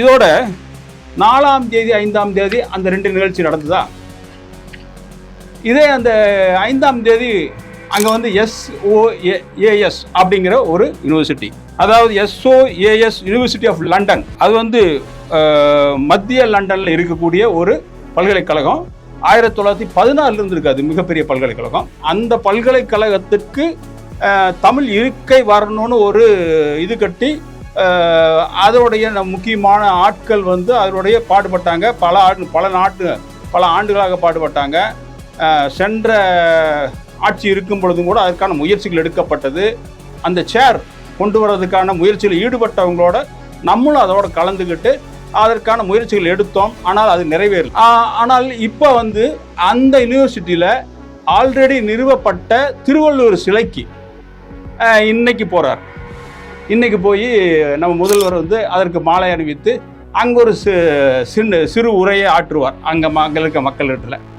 இதோட நாலாம் தேதி ஐந்தாம் தேதி அந்த ரெண்டு நிகழ்ச்சி நடந்ததா? இதே அந்த ஐந்தாம் தேதி அங்கே வந்து எஸ்ஓஏஎஸ் அப்படிங்கிற ஒரு யூனிவர்சிட்டி அதாவது எஸ்ஓஏஎஸ் யூனிவர்சிட்டி ஆஃப் லண்டன் அது வந்து மத்திய லண்டனில் இருக்கக்கூடிய ஒரு பல்கலைக்கழகம். ஆயிரத்தி தொள்ளாயிரத்தி பதினாறுல இருந்திருக்கு அது மிகப்பெரிய பல்கலைக்கழகம். அந்த பல்கலைக்கழகத்திற்கு தமிழ் இருக்கை வரணும்னு ஒரு இது கட்டி அதனுடைய நம் முக்கியமான ஆட்கள் வந்து அதனுடைய பாடுபட்டாங்க. பல ஆண்டு பல நாட்டு பல ஆண்டுகளாக பாடுபட்டாங்க. சென்ற ஆட்சி இருக்கும் பொழுதும் கூட அதற்கான முயற்சிகள் எடுக்கப்பட்டது. அந்த சேர் கொண்டு வர்றதுக்கான முயற்சியில் ஈடுபட்டவங்களோட நம்மளும் அதோட கலந்துக்கிட்டு அதற்கான முயற்சிகள் எடுத்தோம். ஆனால் அது நிறைவேறும் ஆனால் இப்போ வந்து அந்த யூனிவர்சிட்டியில் ஆல்ரெடி நிறுவப்பட்ட திருவள்ளுவர் சிலைக்கு இன்னைக்கு போகிறார் இன்றைக்கி போய் நம்ம முதல்வர் வந்து அதற்கு மாலை அணிவித்து அங்கே ஒரு சி- சின்ன சிறு உரையை ஆற்றுவார் அங்கே அங்கே இருக்க மக்களிடத்தில்.